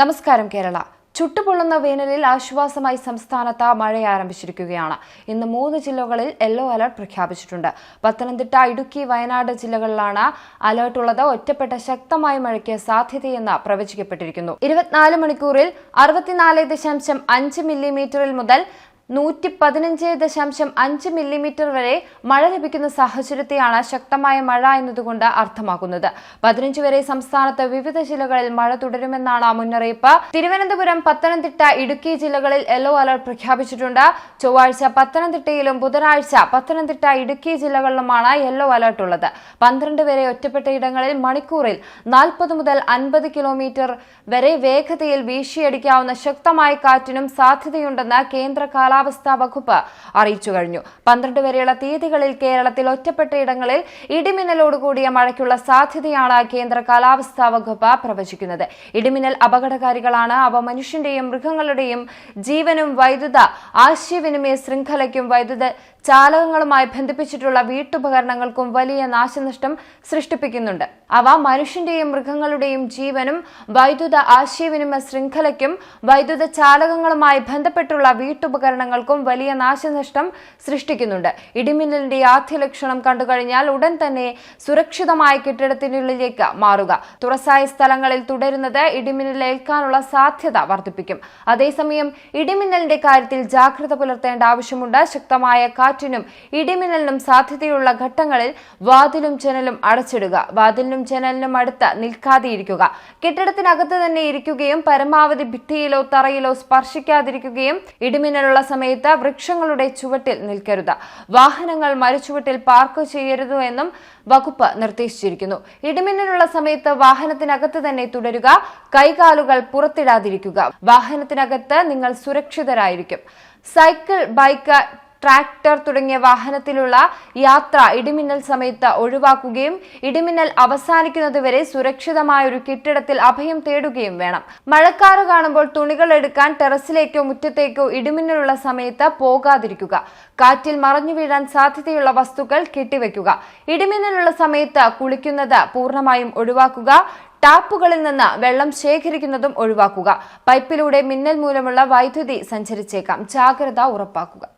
നമസ്കാരം കേരള. ചുട്ടുപൊള്ളുന്ന വേനലിൽ ആശ്വാസമായി സംസ്ഥാനത്ത് മഴ ആരംഭിച്ചിരിക്കുകയാണ്. ഇന്ന് മൂന്ന് ജില്ലകളിൽ യെല്ലോ അലർട്ട് പ്രഖ്യാപിച്ചിട്ടുണ്ട്. പത്തനംതിട്ട ഇടുക്കി വയനാട് ജില്ലകളിലാണ് അലർട്ട് ഉള്ളത്. ഒറ്റപ്പെട്ട ശക്തമായ മഴയ്ക്ക് സാധ്യതയെന്ന് പ്രവചിക്കപ്പെട്ടിരിക്കുന്നു. ഇരുപത്തിനാല് മണിക്കൂറിൽ അറുപത്തിനാല് ദശാംശം അഞ്ച് മില്ലിമീറ്ററിൽ മുതൽ നൂറ്റി പതിനഞ്ച് ദശാംശം അഞ്ച് മില്ലിമീറ്റർ വരെ മഴ ലഭിക്കുന്ന സാഹചര്യത്തെയാണ് ശക്തമായ മഴ എന്നതുകൊണ്ട് അർത്ഥമാക്കുന്നത്. പതിനഞ്ച് വരെ സംസ്ഥാനത്ത് വിവിധ ജില്ലകളിൽ മഴ തുടരുമെന്നാണ് മുന്നറിയിപ്പ്. തിരുവനന്തപുരം പത്തനംതിട്ട ഇടുക്കി ജില്ലകളിൽ യെല്ലോ അലർട്ട് പ്രഖ്യാപിച്ചിട്ടുണ്ട്. ചൊവ്വാഴ്ച പത്തനംതിട്ടയിലും ബുധനാഴ്ച പത്തനംതിട്ട ഇടുക്കി ജില്ലകളിലുമാണ് യെല്ലോ അലർട്ട് ഉള്ളത്. പന്ത്രണ്ട് വരെ ഒറ്റപ്പെട്ട ഇടങ്ങളിൽ മണിക്കൂറിൽ നാൽപ്പത് മുതൽ അൻപത് കിലോമീറ്റർ വരെ വേഗതയിൽ വീശിയടിക്കാവുന്ന ശക്തമായ കാറ്റിനും സാധ്യതയുണ്ടെന്ന് കേന്ദ്ര കാലാവസ്ഥാ വകുപ്പ് അറിയിച്ചു കഴിഞ്ഞു. പന്ത്രണ്ട് വരെയുള്ള തീയതികളിൽ കേരളത്തിൽ ഒറ്റപ്പെട്ട ഇടങ്ങളിൽ ഇടിമിന്നലോടുകൂടിയ മഴയ്ക്കുള്ള സാധ്യതയാണ് കേന്ദ്ര കാലാവസ്ഥാ വകുപ്പ് പ്രവചിക്കുന്നത്. ഇടിമിന്നൽ അപകടകാരികളാണ്. അവ മനുഷ്യന്റെയും മൃഗങ്ങളുടെയും ജീവനും വൈദ്യുത ആശയവിനിമയ ശൃംഖലയ്ക്കും വൈദ്യുത ചാലകങ്ങളുമായി ബന്ധിപ്പിച്ചിട്ടുള്ള വീട്ടുപകരണങ്ങൾക്കും വലിയ നാശനഷ്ടം സൃഷ്ടിപ്പിക്കുന്നുണ്ട്. അവ മനുഷ്യന്റെയും മൃഗങ്ങളുടെയും ജീവനും വൈദ്യുത ആശയവിനിമയ ശൃംഖലയ്ക്കും വൈദ്യുത ചാലകങ്ങളുമായി ബന്ധപ്പെട്ടുള്ള വീട്ടുപകരണങ്ങൾക്കും വലിയ നാശനഷ്ടം സൃഷ്ടിക്കുന്നുണ്ട്. ഇടിമിന്നലിന്റെ ആദ്യ ലക്ഷണം കണ്ടുകഴിഞ്ഞാൽ ഉടൻ തന്നെ സുരക്ഷിതമായ കെട്ടിടത്തിനുള്ളിലേക്ക് മാറുക. തുറസായ സ്ഥലങ്ങളിൽ തുടരുന്നത് ഇടിമിന്നലേൽക്കാനുള്ള സാധ്യത വർദ്ധിപ്പിക്കും. അതേസമയം ഇടിമിന്നലിന്റെ കാര്യത്തിൽ ജാഗ്രത പുലർത്തേണ്ട ആവശ്യമുണ്ട്. ശക്തമായ കാറ്റിനും ഇടിമിന്നലിനും സാധ്യതയുള്ള ഘട്ടങ്ങളിൽ വാതിലും ജനലും അടച്ചിടുക. വാതിലിനും ജനലിനും അടുത്ത് നിൽക്കാതെയിരിക്കുക. കെട്ടിടത്തിനകത്ത് തന്നെ ഇരിക്കുകയും പരമാവധി ഭിത്തിയിലോ തറയിലോ സ്പർശിക്കാതിരിക്കുകയും ഇടിമിന്നലുള്ള സമയത്ത് വൃക്ഷങ്ങളുടെ ചുവട്ടിൽ നിൽക്കരുത്. വാഹനങ്ങൾ മരച്ചുവട്ടിൽ പാർക്ക് ചെയ്യരുത് എന്നും വകുപ്പ് നിർദ്ദേശിച്ചിരിക്കുന്നു. ഇടിമിന്നലുള്ള സമയത്ത് വാഹനത്തിനകത്ത് തന്നെ തുടരുക. കൈകാലുകൾ പുറത്തിടാതിരിക്കുക. വാഹനത്തിനകത്ത് നിങ്ങൾ സുരക്ഷിതരായിരിക്കും. സൈക്കിൾ ബൈക്ക് ട്രാക്ടർ തുടങ്ങിയ വാഹനത്തിലുള്ള യാത്ര ഇടിമിന്നൽ സമയത്ത് ഒഴിവാക്കുകയും ഇടിമിന്നൽ അവസാനിക്കുന്നതുവരെ സുരക്ഷിതമായ ഒരു കെട്ടിടത്തിൽ അഭയം തേടുകയും വേണം. മഴക്കാറ് കാണുമ്പോൾ തുണികൾ എടുക്കാൻ ടെറസിലേക്കോ മുറ്റത്തേക്കോ ഇടിമിന്നലുള്ള സമയത്ത് പോകാതിരിക്കുക. കാറ്റിൽ മറഞ്ഞു വീഴാൻ സാധ്യതയുള്ള വസ്തുക്കൾ കെട്ടിവെക്കുക. ഇടിമിന്നലുള്ള സമയത്ത് കുളിക്കുന്നത് പൂർണമായും ഒഴിവാക്കുക. ടാപ്പുകളിൽ നിന്ന് വെള്ളം ശേഖരിക്കുന്നതും ഒഴിവാക്കുക. പൈപ്പിലൂടെ മിന്നൽ മൂലമുള്ള വൈദ്യുതി സഞ്ചരിച്ചേക്കാം. ജാഗ്രത ഉറപ്പാക്കുക.